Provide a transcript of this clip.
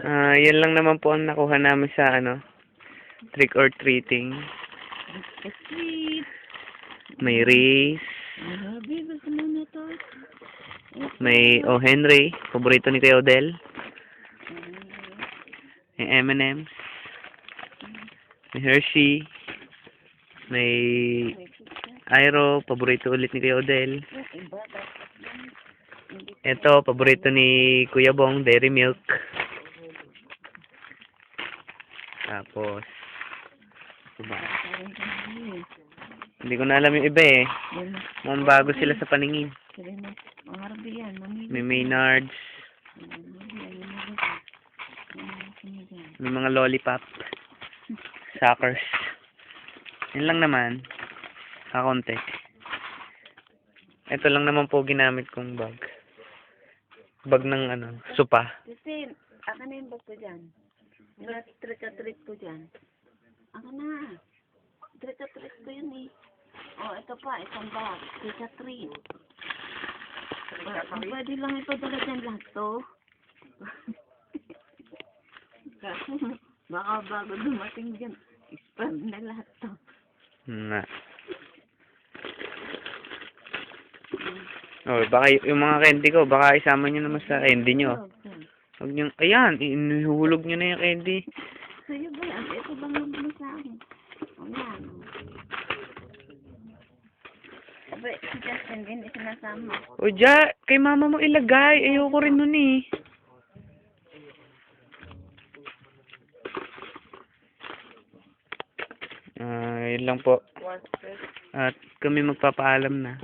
Ah, yan lang naman po ang nakuha namin sa ano, trick or treating. May race, may O. Henry, paborito ni Kuya Odell. May M&M's. May Hershey. May Aero, paborito ulit ni Kuya Odell. Ito, paborito ni Kuya Bong, Dairy Milk. Tapos, ano ba? Hindi ko na alam yung iba eh. Mukhang bago sila sa paningin. May Maynards, may mga lollipop, suckers. Yan lang naman. Kakonte. Ito lang naman po ginamit kong bag. Bag ng ano, supa. Kasi, ako na yung bag ko dyan. Trick or treat ko dyan. Ako na. Trick or treat ko yun eh. Oh, ito pa, isang bag. Trick or treat. Ba- Pwede lang ipadala dyan lahat to. Baka bago dumating dyan, spam na lahat to. Na. Oh, baka y- yung mga candy ko, baka isama nyo naman sa candy nyo. Huwag nyo, ayan, inuhulog nyo na yung candy. Sa'yo ba yan? Ito lang naman sa akin. O yan. Sabi, si Justin din, isinasama. O, ja, kay mama mo ilagay. Ayoko rin nun eh. Ah, yun lang po. At kami magpapaalam na.